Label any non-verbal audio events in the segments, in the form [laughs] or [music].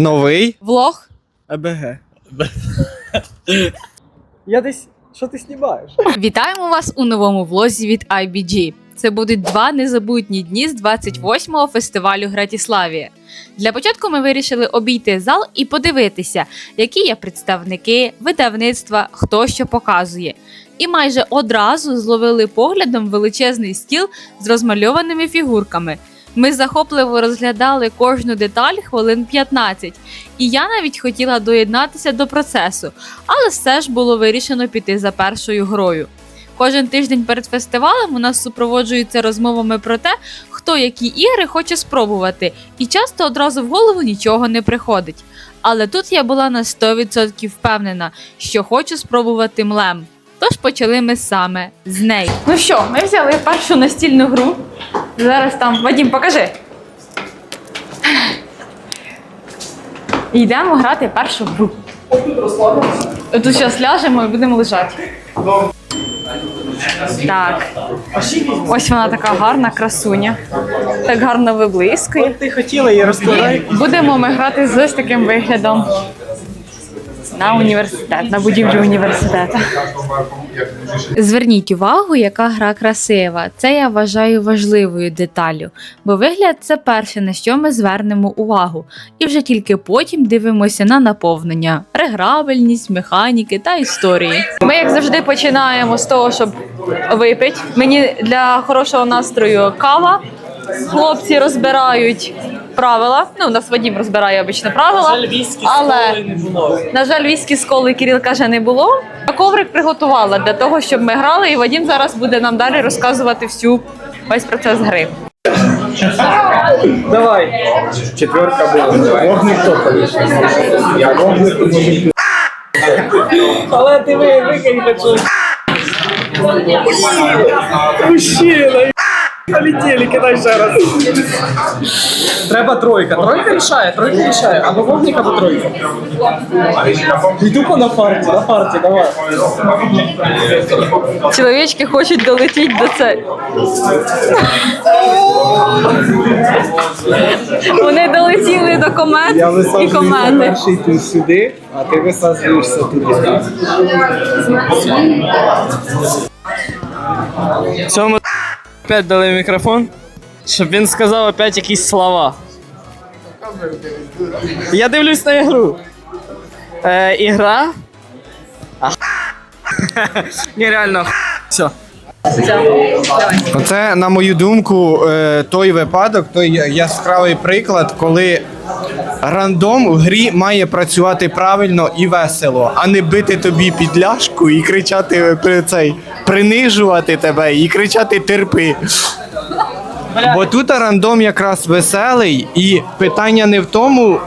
Новий Влог. АБГ. Я десь. Що ти знімаєш? Вітаємо вас у новому влозі від IBG. Це будуть два незабутні дні з 28-го фестивалю Гратіславія. Для початку ми вирішили обійти зал і подивитися, які є представники, видавництва, хто що показує. І майже одразу зловили поглядом величезний стіл з розмальованими фігурками. Ми захопливо розглядали кожну деталь хвилин 15, і я навіть хотіла доєднатися до процесу, але все ж було вирішено піти за першою грою. Кожен тиждень перед фестивалем у нас супроводжується розмовами про те, хто які ігри хоче спробувати, і часто одразу в голову нічого не приходить. Але тут я була на 100% впевнена, що хочу спробувати млем. Тож почали ми саме з неї. Ну що, ми взяли першу настільну гру. Зараз там Вадім, покажи. І йдемо грати першу гру. Тут зараз ляжемо і будемо лежати. Так. Ось вона така гарна красуня. Так гарно виблискує. Ти хотіла її розкладай. Будемо ми грати з ось таким виглядом на університет, на будівлю університету. Зверніть увагу, яка гра красива. Це я вважаю важливою деталлю, бо вигляд це перше, на що ми звернемо увагу, і вже тільки потім дивимося на наповнення, реграбельність, механіки та історії. Ми, як завжди, починаємо з того, щоб випити. Мені для хорошого настрою кава. Хлопці розбирають правила. Ну, у нас Вадім розбирає обично правила. але на жаль, віскі з коли Кирил каже, не було. А коврик приготувала для того, щоб ми грали, і Вадім зараз буде нам далі розказувати всю весь процес гри. Давай. Четверка була. Вогник топовий. Я вогник. Але ти ви викинь хочу. Мужчина. Полетели, кидай ще раз. Треба тройка. Тройка рішає, тройка рішає. Або вогник, або тройка. І тупо на фарті, на фарті, давай. Чоловічки хочуть долетіти до це. Вони долетіли до комет Я і комети. тут сюди, а ти висаджуєшся туди. Цьому опять дали мікрофон, щоб він сказав опять якісь слова. Я дивлюсь на ігру. Е, ігра. [laughs] Ні, реально. Все. Оце, на мою думку, е, той випадок, той яскравий приклад, коли рандом в грі має працювати правильно і весело, а не бити тобі під ляшку і кричати цей, принижувати тебе і кричати терпи. Бо тут рандом якраз веселий, і питання не в тому,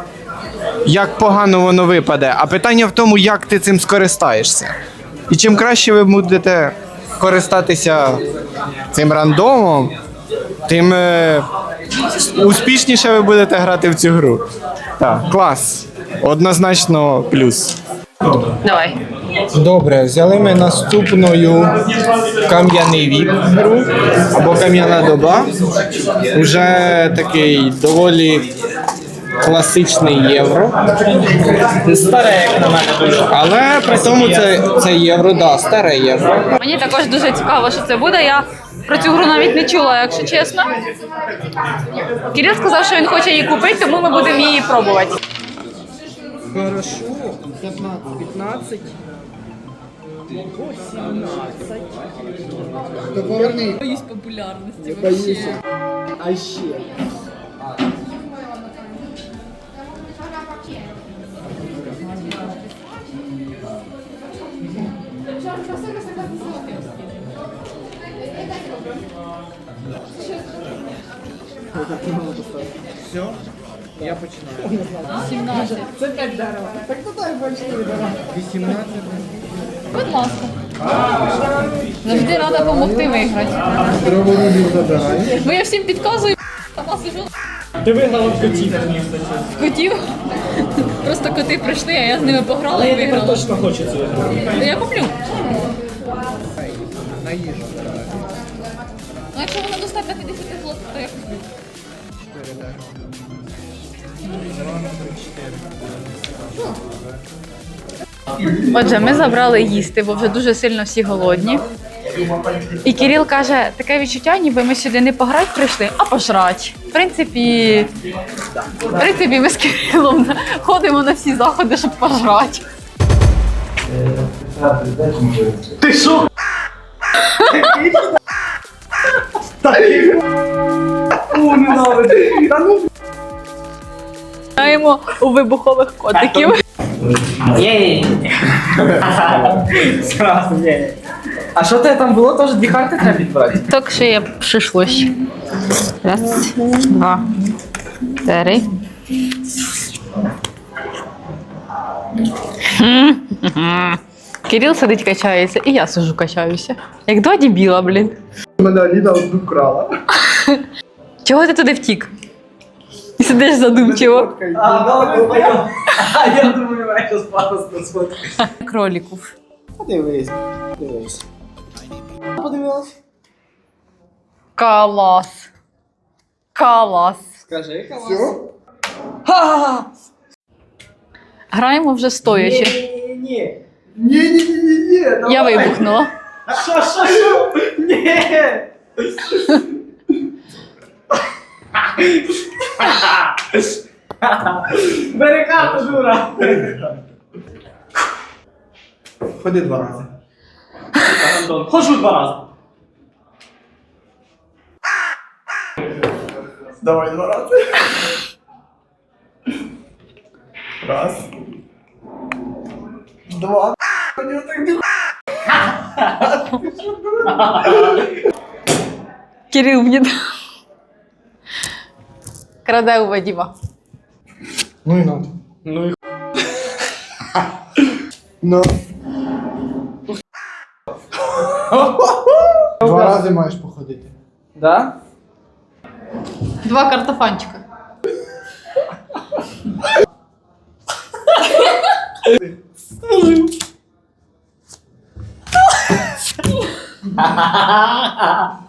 як погано воно випаде, а питання в тому, як ти цим скористаєшся. І чим краще ви будете користатися цим рандомом, тим е, успішніше ви будете грати в цю гру. Так, клас. Однозначно плюс. Давай. Добре, взяли ми наступною кам'яний вік гру або кам'яна доба. Уже такий доволі класичний євро. Старе, як на мене дуже. Але при тому це, це євро, да, старе євро. Мені також дуже цікаво, що це буде. Я про цю гру навіть не чула, якщо чесно. Кирил сказав, що він хоче її купити, тому ми будемо її пробувати. Хорошо, 15, 15. Боюсь популярності вообще. А ще. Все, я починаю. 17. 18. Будь ласка. Завжди рада допомогти виграти. Бо я всім підказую, сама сижу Ти виграла в котів. в котів. Просто коти прийшли, а я з ними пограла і виграла. Точно хочу цю ігру. Я куплю. На їжу. Якщо воно достатньо 50 злотих, то я куплю. Отже, ми забрали їсти, бо вже дуже сильно всі голодні. І Кирил каже, таке відчуття, ніби ми сюди не пограти прийшли, а пожрать. В принципі, в принципі, ми з Кирилом ходимо на всі заходи, щоб пожрати. Граємо у вибухових котиків. Єй! А що це там було? Теж дві карти треба підбрати? Так шиє пришлось. Раз, два, три. Кирил сидить качається, і я сижу качаюся. Як два дебіла, блін. Мене Аліна одну. [laughs] Чого ти туди втік? І сидиш задумчиво. А, ну, понял. [laughs] А я думаю, я зараз пару сфоткаю. Кроліків. Подивись, дивись. Подивилась? Калас. Калас. Скажи, Все? Граємо вже стоячи. Ні. Ні-ні-ні-ні. Я вибухнула. Що, що, що? [laughs] Карту, дура. Ходи два рази. Ходжу два рази. Давай два рази. Раз. Два. Мені так не Кирил мені. Краде у Вадіма. Ну і надо. Ну і [laughs] Ну. [laughs] Два рази маєш походити. Да? Два картофанчика.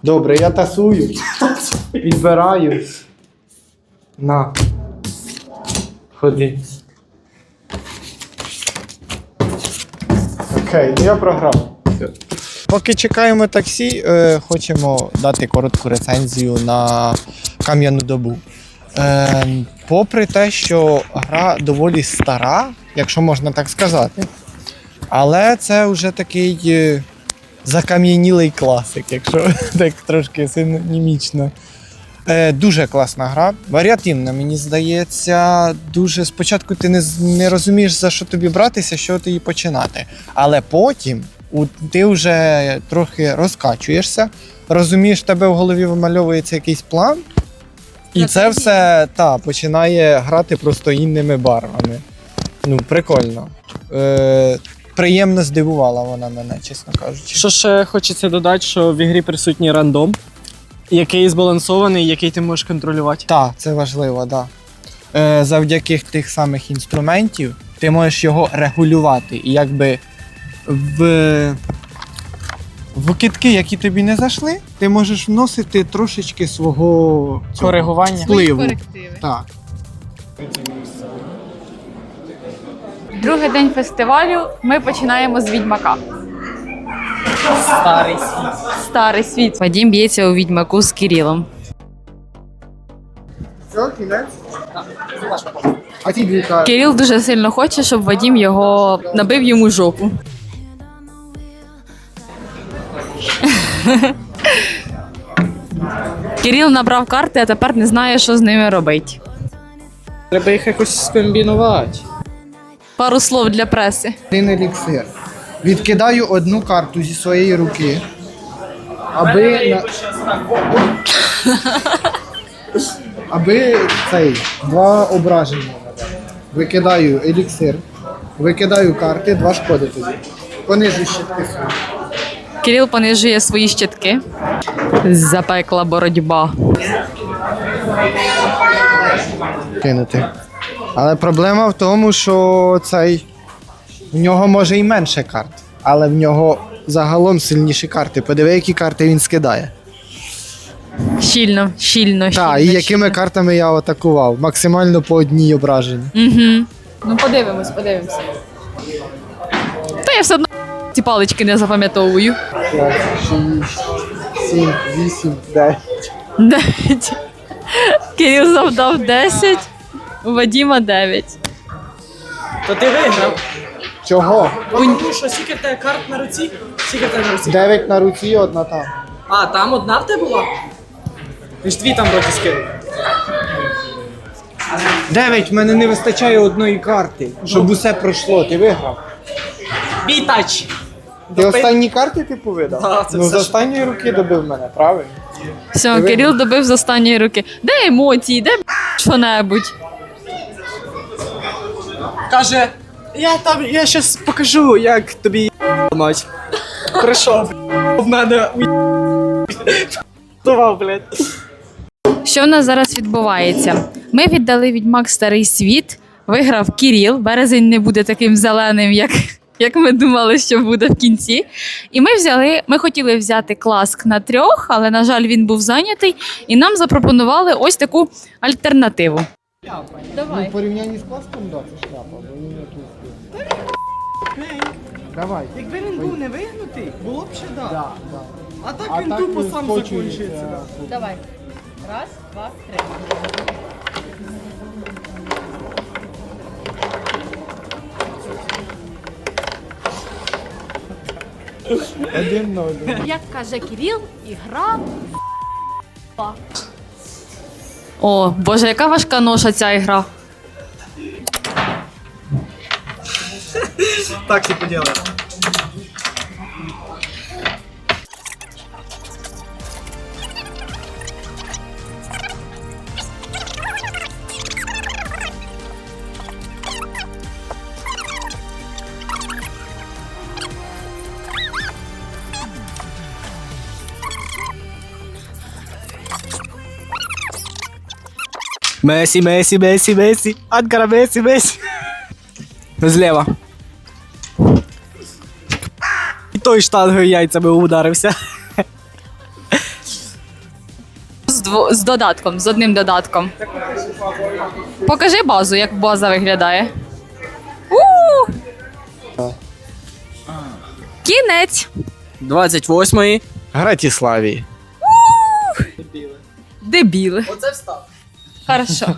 Добре, я тасую. Підбираю. На. Ходи. Окей, ну я програв. Поки чекаємо таксі, е, хочемо дати коротку рецензію на кам'яну добу. Е, попри те, що гра доволі стара, якщо можна так сказати. Але це вже такий е, закам'янілий класик, якщо [laughs] так трошки синонімічно. Е, дуже класна гра, варіативна, мені здається. Дуже спочатку ти не, не розумієш, за що тобі братися, що ти її починати. Але потім у, ти вже трохи розкачуєшся, розумієш, в тебе в голові вимальовується якийсь план, і це все та, починає грати просто інними барвами. Ну, прикольно. Е, приємно здивувала вона мене, чесно кажучи. Що ще хочеться додати, що в ігрі присутній рандом, який збалансований, який ти можеш контролювати. Так, це важливо, так. Да. Е, завдяки тих самих інструментів ти можеш його регулювати. І якби в, в китки, які тобі не зайшли, ти можеш вносити трошечки свого цього, Коригування. впливу. Корективи. Так. Другий день фестивалю ми починаємо з відьмака. Старий світ. Старий світ. Вадім б'ється у відьмаку з Кирилом. Все, кінець? Кирил дуже сильно хоче, щоб Вадім його набив йому жопу. Кирил набрав карти, а тепер не знає, що з ними робити. Треба їх якось скомбінувати. Пару слов для преси. Один еліксир. Відкидаю одну карту зі своєї руки. Аби. На... Аби цей два ображення. Викидаю еліксир, викидаю карти, два шкоди тобі. Понижу щитки свої. Кирил понижує свої щитки. Запекла боротьба. кинути. Але проблема в тому, що цей в нього може і менше карт, але в нього загалом сильніші карти. Подиви, які карти він скидає. щільно, щільно, щільно. Так, і якими картами я атакував? Максимально по одній ображенні. Угу. Ну, подивимось, подивимось. Та я все одно ці палички не запам'ятовую. 5, 6, 7, 8, 9. Дев'ять. Кирил завдав 10, у Вадіма 9. То ти виграв. Чого? Тому що скільки карт на руці? Скільки на руці? 9 на руці, одна там. А, там одна в тебе була? Ти ж дві там вроді скинув. Дев'ять, в мене не вистачає одної карти, щоб усе пройшло. Ти виграв. Бій тач! Ти останні карти типу видав? Да, це ну, все, з останньої руки добив мене, правильно? Все, Кирил добив з останньої руки. Де емоції, де б**, що-небудь? Каже, я там, я щас покажу, як тобі мать. Прийшов, в мене Тував, блядь. Що в нас зараз відбувається? Ми віддали відьмак старий світ, виграв Кіріл. Березень не буде таким зеленим, як, як ми думали, що буде в кінці. І ми взяли, ми хотіли взяти класк на трьох, але, на жаль, він був зайнятий, і нам запропонували ось таку альтернативу. Давай. В порівнянні з класком, да, це шляпа, бо він тут. Давай. Якби він був не вигнутий, було б ще да. Да, да. А так А він так тупо він сам закінчується. да. Давай. Раз, два, три. Один ноль. Як каже Кирил, ігра. О, боже, яка важка ноша ця ігра. Так типу діло. Месі, Месі, Месі, Месі. Анкара, Месі, Месі. Зліва. І той штангою яйцями ударився. З, дво- з додатком, з одним додатком. Покажи базу, як база виглядає. у Кінець. 28-ї. Гратіславії. Дебіли. Оце встав. Хорошо.